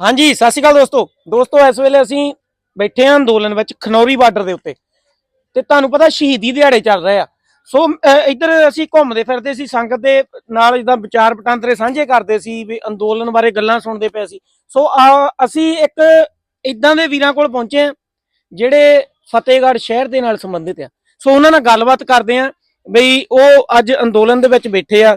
ਹਾਂਜੀ, ਸਤਿ ਸ਼੍ਰੀ ਅਕਾਲ ਦੋਸਤੋ। ਦੋਸਤੋ, ਇਸ ਵੇਲੇ ਅਸੀਂ ਬੈਠੇ ਹਾਂ ਅੰਦੋਲਨ ਵਿੱਚ ਖਨੌਰੀ ਬਾਰਡਰ ਦੇ ਉੱਤੇ। ਤੇ ਤੁਹਾਨੂੰ ਪਤਾ ਸ਼ਹੀਦੀ ਦਿਹਾੜੇ ਚੱਲ ਰਹੇ ਆ। ਸੋ ਇੱਧਰ ਅਸੀਂ ਘੁੰਮਦੇ ਫਿਰਦੇ ਸੀ, ਸੰਗਤ ਦੇ ਨਾਲ ਜਿੱਦਾਂ ਵਿਚਾਰ ਵਟਾਂਦਰੇ ਸਾਂਝੇ ਕਰਦੇ ਸੀ ਵੀ ਅੰਦੋਲਨ ਬਾਰੇ ਗੱਲਾਂ ਸੁਣਦੇ ਪਏ ਸੀ। ਸੋ, ਆ, ਅਸੀਂ ਇੱਕ ਇਦਾਂ ਦੇ ਵੀਰਾਂ ਕੋਲ ਪਹੁੰਚੇ ਆ ਜਿਹੜੇ ਫਤਿਹਗੜ੍ਹ ਸ਼ਹਿਰ ਦੇ ਨਾਲ ਸੰਬੰਧਿਤ ਆ। ਸੋ, ਉਹਨਾਂ ਨਾਲ ਗੱਲਬਾਤ ਕਰਦੇ ਆ ਬਈ ਉਹ ਅੱਜ ਅੰਦੋਲਨ ਦੇ ਵਿੱਚ ਬੈਠੇ ਆ।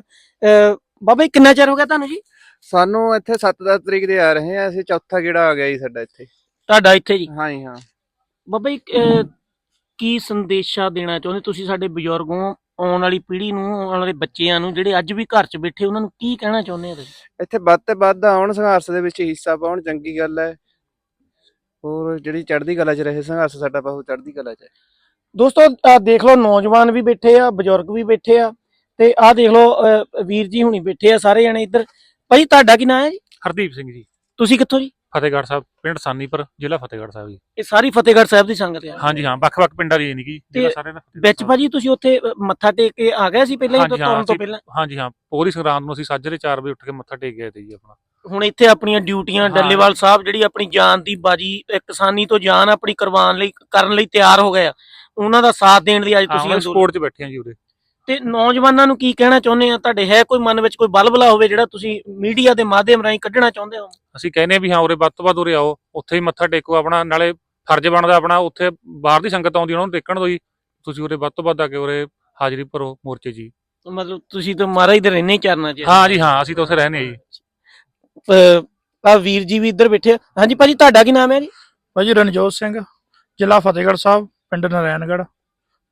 ਬਾਬਾ ਜੀ, ਕਿੰਨਾ ਚਿਰ ਹੋ ਗਿਆ ਤੁਹਾਨੂੰ ਜੀ? ਸਾਨੂੰ ਇੱਥੇ 7-10 ਤਰੀਕ ਦੇ ਆ ਰਹੇ ਆ ਅਸੀਂ ਚੌਥਾ ਗੇੜਾ ਆ ਗਿਆ ਜੀ ਸਾਡਾ ਇੱਥੇ। ਤੁਹਾਡਾ ਇੱਥੇ ਜੀ? ਹਾਂ ਜੀ ਹਾਂ। ਬਾਬਾ ਜੀ ਅਹ, ਕੀ ਸੰਦੇਸ਼ਾ ਦੇਣਾ ਚਾਹੁੰਦੇ? ਤੁਸੀਂ ਸਾਡੇ ਬਜ਼ੁਰਗੋਂ ਆਉਣ ਵਾਲੀ ਪੀੜ੍ਹੀ ਨੂੰ ਆਉਣ ਵਾਲੇ ਬੱਚਿਆਂ ਨੂੰ ਜਿਹੜੇ ਅੱਜ ਵੀ ਘਰ 'ਚ ਬੈਠੇ ਉਹਨਾਂ ਨੂੰ ਕੀ ਕਹਿਣਾ ਚਾਹੁੰਦੇ ਆ ਤੁਸੀਂ? ਇੱਥੇ ਵੱਧ ਤੇ ਵੱਧ ਆਉਣ ਸੰਘਰਸ਼ ਦੇ ਵਿੱਚ ਹਿੱਸਾ ਪਾਉਣ ਚੰਗੀ ਗੱਲ ਹੈ। ਹੋਰ ਜਿਹੜੀ ਚੜ੍ਹਦੀ ਕਲਾ 'ਚ ਰਹੇ ਸੰਘਰਸ਼ ਸਾਡਾ ਬਹੁਤ ਚੜ੍ਹਦੀ ਕਲਾ 'ਚ ਹੈ। ਦੋਸਤੋ ਆਹ ਦੇਖ ਲਓ ਨੌਜਵਾਨ ਵੀ ਬੈਠੇ ਆ ਬਜ਼ੁਰਗ ਵੀ ਬੈਠੇ ਆ ਤੇ ਆਹ ਦੇਖ ਲਓ ਅਹ, ਵੀਰ ਜੀ ਹੁਣੀ ਬੈਠੇ ਆ ਸਾਰੇ ਜਣੇ ਇੱਧਰ। ਭਾਈ ਤੁਹਾਡਾ ਕੀ ਨਾਮ ਹੈ ਜੀ? ਹਰਦੀਪ ਸਿੰਘ ਜੀ। ਤੁਸੀਂ ਕਿੱਥੋਂ ਜੀ? ਫਤਿਹਗੜ੍ਹ ਸਾਹਿਬ ਪਿੰਡ ਸਾਨੀਪੁਰ ਜ਼ਿਲ੍ਹਾ ਫਤਿਹਗੜ੍ਹ ਸਾਹਿਬ ਜੀ। ਇਹ ਸਾਰੀ ਫਤਿਹਗੜ੍ਹ ਸਾਹਿਬ ਦੀ ਸੰਗਤ ਆ ਹਾਂਜੀ ਹਾਂ ਵੱਖ-ਵੱਖ ਪਿੰਡਾਂ ਦੀ ਨਹੀਂ ਕੀ ਜ਼ਿਲ੍ਹਾ ਤੇ ਸਾਰੇ ਦਾ ਵਿੱਚ। ਭਾਜੀ ਤੁਸੀਂ ਉੱਥੇ ਮੱਥਾ ਟੇਕ ਕੇ ਆ ਗਏ ਸੀ ਪਹਿਲਾਂ ਹੀ ਹਾਂ, ਤੋਂ ਅਸੀਂ- ਪਹਿਲਾਂ? ਹਾਂਜੀ ਹਾਂ ਪੂਰੀ ਸੰਗਰਾਂਦ ਨੂੰ ਅਸੀਂ ਸਾਜਰੇ 4 ਵਜੇ ਉੱਠ ਕੇ ਮੱਥਾ ਟੇਕ ਗਏ ਤੇ ਜੀ ਆਪਣਾ। ਹੁਣ ਇੱਥੇ ਆਪਣੀਆਂ ਡਿਊਟੀਆਂ ਹਾਂ। ਡੱਲੇਵਾਲ ਸਾਹਿਬ ਜਿਹੜੀ ਆਪਣੀ ਜਾਨ ਦੀ ਬਾਜੀ ਕਿਸਾਨੀ ਤੋਂ ਜਾਨ ਆਪਣੀ ਕੁਰਬਾਨ ਲਈ ਕਰਨ ਲਈ ਤਿਆਰ ਹੋ ਗਏ ਆ। ਉਹਨਾਂ ਦਾ ਸਾਥ ਦੇਣ ਲਈ ਅੱਜ ਹਾਂ ਤੁਸੀਂ ਸਪੋਰਟ 'ਚ ਬੈਠੇ ਹਾਂ ਜੀ ਉਰੇ। ਤੇ ਨੌਜਵਾਨਾਂ ਨੂੰ ਕੀ ਕਹਿਣਾ ਚਾਹੁੰਦੇ ਆ? ਤੁਹਾਡੇ ਹੈ ਕੋਈ ਮਨ ਵਿੱਚ ਕੋਈ ਬਲਬਲਾ ਹੋਵੇ ਜਿਹੜਾ ਤੁਸੀਂ ਮੀਡੀਆ ਦੇ ਮਾਧਿਅਮ ਰਾਹੀਂ ਕੱਢਣਾ ਚਾਹੁੰਦੇ ਹੋ? ਅਸੀਂ ਕਹਿੰਦੇ ਵੀ ਹਾਂ ਉਰੇ ਵੱਧ ਤੋਂ ਵੱਧ ਉਰੇ ਆਓ। ਉੱਥੇ ਹੀ ਮੱਥਾ ਟੇਕੋ ਆਪਣਾ ਨਾਲੇ ਫਰਜ਼ ਬਣਦਾ ਆਪਣਾ ਉੱਥੇ ਬਾਹਰ ਦੀ ਸੰਗਤ ਆਉਂਦੀ ਉਹਨਾਂ ਨੂੰ ਦੇਖਣ ਦੋ ਜੀ ਤੁਸੀਂ ਉਰੇ ਵੱਧ ਤੋਂ ਵੱਧ ਆ ਕੇ ਉਰੇ ਹਾਜ਼ਰੀ ਭਰੋ ਮੋਰਚੇ ਜੀ। ਮਤਲਬ ਤੁਸੀਂ ਤਾਂ ਮਹਾਰਾਜ ਦੇ ਰਹਿਣੇ ਚਰਨਾ ਚ ਹਾਂ ਜੀ ਹਾਂ ਅਸੀਂ ਤਾਂ ਉੱਥੇ ਰਹਿੰਦੇ ਜੀ। ਆ ਵੀਰ ਜੀ ਵੀ ਇੱਧਰ ਬੈਠੇ ਆ। ਹਾਂਜੀ ਭਾਜੀ ਤੁਹਾਡਾ ਕੀ ਨਾਮ ਹੈ ਜੀ? ਭਾਜੀ ਰਣਜੋਤ ਸਿੰਘ ਜ਼ਿਲ੍ਹਾ ਫਤਿਹਗੜ੍ਹ ਸਾਹਿਬ ਪਿੰਡ ਨਾਰਾਇਣਗੜ੍ਹ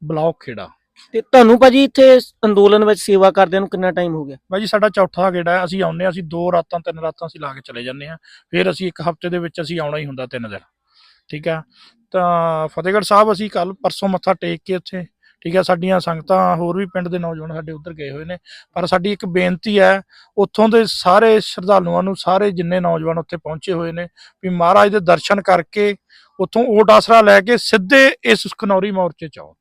ਬਲਾਕ ਖੇੜਾ। ਤੇ ਤੁਹਾਨੂੰ ਭਾਜੀ ਇੱਥੇ ਅੰਦੋਲਨ ਵਿੱਚ ਸੇਵਾ ਕਰਦਿਆਂ ਨੂੰ ਕਿੰਨਾ ਟਾਈਮ ਹੋ ਗਿਆ? ਭਾਜੀ, ਸਾਡਾ ਚੌਥਾ ਗੇੜਾ ਹੈ, ਅਸੀਂ ਆਉਂਦੇ ਹਾਂ, ਅਸੀਂ ਦੋ ਰਾਤਾਂ, ਤਿੰਨ ਰਾਤਾਂ ਅਸੀਂ ਲਾ ਕੇ ਚਲੇ ਜਾਂਦੇ ਹਾਂ। ਫਿਰ ਅਸੀਂ ਇੱਕ ਹਫ਼ਤੇ ਦੇ ਵਿੱਚ ਅਸੀਂ ਆਉਣਾ ਹੀ ਹੁੰਦਾ ਤਿੰਨ ਦਿਨ। ਠੀਕ ਹੈ? ਤਾਂ ਫਤਿਹਗੜ੍ਹ ਸਾਹਿਬ ਅਸੀਂ ਕੱਲ ਪਰਸੋਂ ਮੱਥਾ ਟੇਕ ਕੇ ਉੱਥੇ, ਠੀਕ ਹੈ, ਸਾਡੀਆਂ ਸੰਗਤਾਂ ਹੋਰ ਵੀ ਪਿੰਡ ਦੇ ਨੌਜਵਾਨ ਸਾਡੇ ਉੱਧਰ ਗਏ ਹੋਏ ਨੇ। ਪਰ ਸਾਡੀ ਇੱਕ ਬੇਨਤੀ ਹੈ, ਉੱਥੋਂ ਦੇ ਸਾਰੇ ਸ਼ਰਧਾਲੂਆਂ ਨੂੰ, ਸਾਰੇ ਜਿੰਨੇ ਨੌਜਵਾਨ ਉੱਥੇ ਪਹੁੰਚੇ ਹੋਏ ਨੇ, ਵੀ ਮਹਾਰਾਜ ਦੇ ਦਰਸ਼ਨ ਕਰਕੇ ਉੱਥੋਂ ਓਟ ਆਸਰਾ ਲੈ ਕੇ ਸਿੱਧੇ ਇਸ ਖਨੌਰੀ ਮੋਰਚੇ ਚ ਆਓ।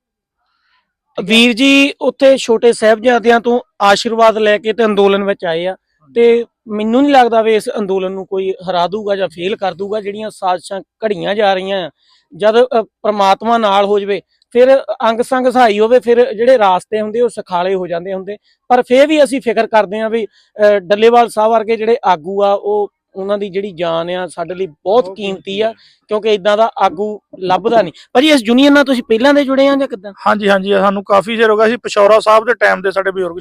ਵੀਰ ਜੀ ਉੱਥੇ ਛੋਟੇ ਸਾਹਿਬਜ਼ਾਦਿਆਂ ਤੋਂ ਆਸ਼ੀਰਵਾਦ ਲੈ ਕੇ ਤੇ ਅੰਦੋਲਨ ਵਿੱਚ ਆਏ ਆ। ਤੇ ਮੈਨੂੰ ਨਹੀਂ ਲੱਗਦਾ ਵੀ ਇਸ ਅੰਦੋਲਨ ਨੂੰ ਕੋਈ ਹਰਾ ਦੂਗਾ ਜਾਂ ਫੇਲ ਕਰ ਦੂਗਾ ਜਿਹੜੀਆਂ ਸਾਜ਼ਿਸ਼ਾਂ ਘੜੀਆਂ ਜਾ ਰਹੀਆਂ ਆ। ਜਦ ਅ, ਪ੍ਰਮਾਤਮਾ ਨਾਲ ਹੋ ਜਵੇ ਫਿਰ ਅੰਗ ਸੰਗ ਸਹਾਈ ਹੋਵੇ ਫਿਰ ਜਿਹੜੇ ਰਾਸਤੇ ਹੁੰਦੇ ਉਹ ਸਖਾਲੇ ਹੋ ਜਾਂਦੇ ਹੁੰਦੇ। ਪਰ ਫਿਰ ਵੀ ਅਸੀਂ ਫਿਕਰ ਕਰਦੇ ਹਾਂ ਵੀ ਅ, ਡੱਲੇਵਾਲ ਸਾਹਿਬ ਵਰਗੇ ਜਿਹੜੇ ਆਗੂ ਆ ਉਹ ਉਹਨਾਂ ਦੀ ਜਿਹੜੀ ਜਾਨ ਆ ਸਾਡੇ ਲਈ ਬਹੁਤ ਕੀਮਤੀ ਆ ਕਿਉਂਕਿ ਇਦਾਂ ਦਾ ਆਗੂ ਲੱਭਦਾ ਨਹੀਂ। ਭਾਜੀ ਇਸ ਯੂਨੀਅਨ ਨਾਲ ਤੁਸੀਂ ਪਹਿਲਾਂ ਦੇ ਜੁੜੇ ਆ ਜਾਂ ਕਿਦਾਂ? ਹਾਂਜੀ ਹਾਂਜੀ ਸਾਨੂੰ ਕਾਫੀ ਚਿਰ ਹੋ ਗਿਆ ਸੀ। ਪਿਸ਼ੌਰਾ ਸਾਹਿਬ ਦੇ ਟਾਈਮ ਦੇ ਸਾਡੇ ਬਜ਼ੁਰਗ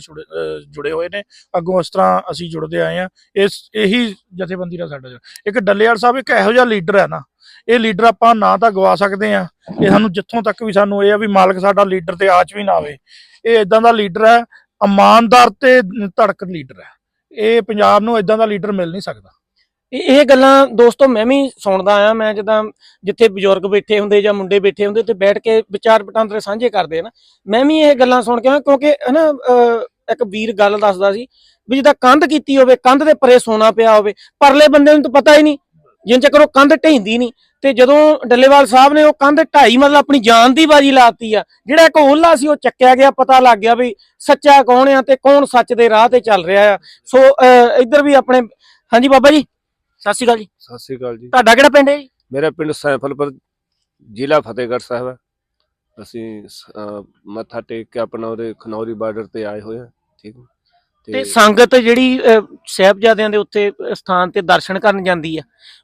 ਜੁੜੇ ਹੋਏ ਨੇ। ਅੱਗੋਂ ਇਸ ਤਰ੍ਹਾਂ ਅਸੀਂ ਜੁੜਦੇ ਆਏ ਆ। ਇਸ ਇਹੀ ਜਥੇਬੰਦੀ ਦਾ ਸਾਡਾ ਇੱਕ ਡੱਲੇਵਾਲ ਸਾਹਿਬ ਇੱਕ ਇਹੋ ਜਿਹਾ ਲੀਡਰ ਹੈ ਨਾ। ਇਹ ਲੀਡਰ ਆਪਾਂ ਨਾ ਤਾਂ ਗਵਾ ਸਕਦੇ ਆ। ਇਹ ਸਾਨੂੰ ਜਿੱਥੋਂ ਤੱਕ ਵੀ ਸਾਨੂੰ ਇਹ ਆ ਵੀ ਮਾਲਕ ਸਾਡਾ ਲੀਡਰ ਤੇ ਆਚ ਵੀ ਨਾ ਆਵੇ। ਇਹ ਇਦਾਂ ਦਾ ਲੀਡਰ ਹੈ ਇਮਾਨਦਾਰ ਤੇ ਧੜਕ ਲੀਡਰ ਹੈ ਇਹ ਪੰਜਾਬ ਨੂੰ ਇਦਾਂ ਦਾ ਲੀਡਰ ਮਿਲ ਨਹੀਂ ਸਕਦਾ। ਇਹ ਗੱਲਾਂ ਦੋਸਤੋ ਮੈਂ ਵੀ ਸੁਣਦਾ ਆ ਮੈਂ ਜਦੋਂ ਜਿੱਥੇ ਬਜ਼ੁਰਗ ਬੈਠੇ ਹੁੰਦੇ ਜਾਂ ਮੁੰਡੇ ਬੈਠੇ ਹੁੰਦੇ ਤੇ ਬੈਠ ਕੇ ਵਿਚਾਰ ਵਟਾਂਦਰੇ ਸਾਂਝੇ ਕਰਦੇ ਆ ਮੈਂ ਵੀ ਇਹ ਗੱਲਾਂ ਸੁਣ ਕੇ ਕਿਉਂਕਿ ਹਨਾ ਅਹ, ਇੱਕ ਵੀਰ ਗੱਲ ਦੱਸਦਾ ਸੀ ਵੀ ਜਿੱਦਾਂ ਕੰਧ ਕੀਤੀ ਹੋਵੇ ਕੰਧ ਦੇ ਪਰੇ ਸੋਨਾ ਪਿਆ ਹੋਵੇ ਪਰਲੇ ਬੰਦੇ ਨੂੰ ਤਾਂ ਪਤਾ ਹੀ ਨਹੀਂ ਜਿੰਨ ਚੱਕਰ ਉਹ ਕੰਧ ਢਹਿੰਦੀ ਨਹੀਂ ਤੇ ਜਦੋਂ ਡੱਲੇਵਾਲ ਸਾਹਿਬ ਨੇ ਉਹ ਕੰਧ ਢਾਈ ਮਤਲਬ ਆਪਣੀ ਜਾਨ ਦੀ ਬਾਜੀ ਲਾਤੀ ਆ ਜਿਹੜਾ ਇੱਕ ਓਲਾ ਸੀ ਉਹ ਚੱਕਿਆ ਗਿਆ ਪਤਾ ਲੱਗ ਗਿਆ ਵੀ ਸੱਚਾ ਕੌਣ ਆ ਤੇ ਕੌਣ ਸੱਚ ਦੇ ਰਾਹ ਤੇ ਚੱਲ ਰਿਹਾ ਆ। ਸੋ ਅਹ, ਇੱਧਰ ਵੀ ਆਪਣੇ ਹਾਂਜੀ ਬਾਬਾ ਜੀ। ਸਤਿ ਸ਼੍ਰੀ ਅਕਾਲ ਜੀ। ਸਤਿ ਸ੍ਰੀ ਅਕਾਲ ਜੀ। ਤੁਹਾਡਾ ਕਿਹੜਾ ਪਿੰਡ ਹੈ ਜੀ? ਮੇਰਾ ਪਿੰਡ ਸੈਫਲਪੁਰ ਜ਼ਿਲ੍ਹਾ ਫਤਿਹਗੜ੍ਹ ਸਾਹਿਬ ਹੈ। ਅਸੀਂ ਅਹ, ਮੱਥਾ ਟੇਕ ਕੇ ਆਪਣਾ ਉਹਦੇ ਖਨੌਰੀ ਬਾਰਡਰ ਤੇ ਆਏ ਹੋਏ ਹਾਂ ਠੀਕ ਹੈ। ਤੇ ਸੰਗਤ ਜਿਹੜੀ ਸਾਹਿਬਜ਼ਾਦਿਆਂ ਦੇ ਉੱਤੇ ਅਹ, ਸਥਾਨ ਤੇ ਦਰਸ਼ਨ ਕਰਨ ਜਾਂਦੀ ਆ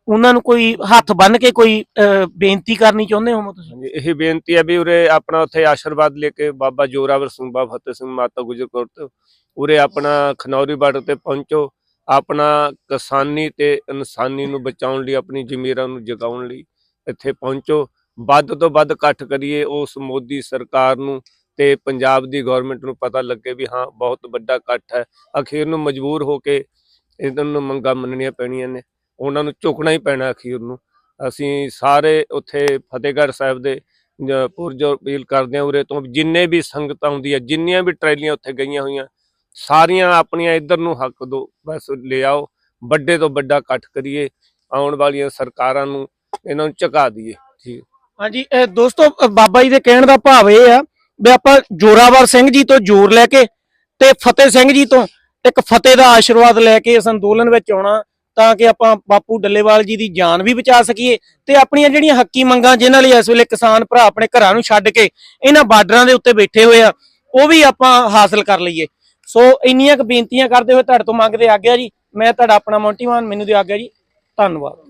ਉਹਨਾਂ ਨੂੰ ਕੋਈ ਹੱਥ ਬੰਨ ਕੇ ਕੋਈ ਅਹ, ਬੇਨਤੀ ਕਰਨੀ ਚਾਹੁੰਦੇ ਹੋ ਤੁਸੀਂ? ਹਾਂਜੀ ਇਹ ਬੇਨਤੀ ਹੈ ਵੀ ਉਰੇ ਆਪਣਾ ਉੱਥੇ ਆਸ਼ੀਰਵਾਦ ਲੈ ਕੇ ਬਾਬਾ ਜੋਰਾਵਰ ਸਿੰਘ ਬਾਬਾ ਫਤਿਹ ਸਿੰਘ ਮਾਤਾ ਗੁਜਰ ਕੌਰ ਤੋਂ ਉਰੇ ਆਪਣਾ ਖਨੌਰੀ ਬਾਰਡਰ ਤੇ ਪਹੁੰਚੋ। ਆਪਣਾ ਕਿਸਾਨੀ ਤੇ ਇਨਸਾਨੀ ਨੂੰ ਬਚਾਉਣ ਲਈ, ਆਪਣੀ ਜ਼ਮੀਰਾਂ ਨੂੰ ਜਗਾਉਣ ਲਈ ਇੱਥੇ ਪਹੁੰਚੋ। ਵੱਧ ਤੋਂ ਵੱਧ ਇਕੱਠ ਕਰੀਏ ਉਸ ਮੋਦੀ ਸਰਕਾਰ ਨੂੰ ਤੇ ਪੰਜਾਬ ਦੀ ਗਵਰਨਮੈਂਟ ਨੂੰ ਪਤਾ ਲੱਗੇ ਵੀ ਹਾਂ, ਬਹੁਤ ਵੱਡਾ ਇਕੱਠ ਹੈ। ਅਖੀਰ ਨੂੰ ਮਜਬੂਰ ਹੋ ਕੇ ਇਹਨਾਂ ਨੂੰ ਮੰਗਾਂ ਮੰਨਣੀਆਂ ਪੈਣੀਆਂ ਨੇ। ਉਹਨਾਂ ਨੂੰ ਝੁਕਣਾ ਹੀ ਪੈਣਾ ਅਖੀਰ ਨੂੰ। ਅਸੀਂ ਸਾਰੇ ਉੱਥੇ ਫਤਿਹਗੜ੍ਹ ਸਾਹਿਬ ਦੇ ਪੁਰਜੋ ਅਪੀਲ ਕਰਦੇ ਹਾਂ ਉਰੇ ਤੋਂ, ਜਿੰਨੇ ਵੀ ਸੰਗਤ ਆਉਂਦੀ ਹੈ ਜਿੰਨੀਆਂ ਵੀ ਟਰੈਲੀਆਂ ਉੱਥੇ ਗਈਆਂ ਹੋਈਆਂ ਸਾਰੀਆਂ ਆਪਣੀਆਂ ਇੱਧਰ ਨੂੰ ਹੱਕ ਦੋ, ਬਸ ਲੈ ਆਓ ਵੱਡੇ ਤੋਂ ਵੱਡਾ ਇਕੱਠ ਕਰੀਏ, ਆਉਣ ਵਾਲੀਆਂ ਸਰਕਾਰਾਂ ਨੂੰ ਇਹਨਾਂ ਨੂੰ ਝਕਾ ਦਈਏ ਠੀਕ ਹਾਂਜੀ, ਇਹ ਦੋਸਤੋ ਬਾਬਾ ਜੀ ਦੇ ਕਹਿਣ ਦਾ ਭਾਵ ਇਹ ਆ ਵੀ ਆਪਾਂ ਜੋਰਾਵਰ ਸਿੰਘ ਜੀ ਤੋਂ ਜੋਰ ਲੈ ਕੇ ਤੇ ਫਤਿਹ ਸਿੰਘ ਜੀ ਤੋਂ ਇੱਕ ਫਤਿਹ ਦਾ ਆਸ਼ੀਰਵਾਦ ਲੈ ਕੇ ਇਸ ਅੰਦੋਲਨ ਵਿੱਚ ਆਉਣਾ ਤਾਂ ਕਿ ਆਪਾਂ ਬਾਪੂ ਡੱਲੇਵਾਲ ਜੀ ਦੀ ਜਾਨ ਵੀ ਬਚਾ ਸਕੀਏ ਤੇ ਆਪਣੀਆਂ ਜਿਹੜੀਆਂ ਹੱਕੀ ਮੰਗਾਂ ਜਿਨ੍ਹਾਂ ਲਈ ਇਸ ਵੇਲੇ ਕਿਸਾਨ ਭਰਾ ਆਪਣੇ ਘਰਾਂ ਨੂੰ ਛੱਡ ਕੇ ਇਹਨਾਂ ਬਾਰਡਰਾਂ ਦੇ ਉੱਤੇ ਬੈਠੇ ਹੋਏ ਆ, ਉਹ ਵੀ ਆਪਾਂ ਹਾਸਲ ਕਰ ਲਈਏ। ਸੋ ਇੰਨੀਆਂ ਕੁ ਬੇਨਤੀਆਂ ਕਰਦੇ ਹੋਏ ਤੁਹਾਡੇ ਤੋਂ ਮੰਗਦੇ ਆ ਗਿਆ ਜੀ। ਮੈਂ ਤੁਹਾਡਾ ਆਪਣਾ ਮੌਂਟੀਵਾਨ ਮੈਨੂੰ ਦੇ ਆ ਗਿਆ ਜੀ। ਧੰਨਵਾਦ।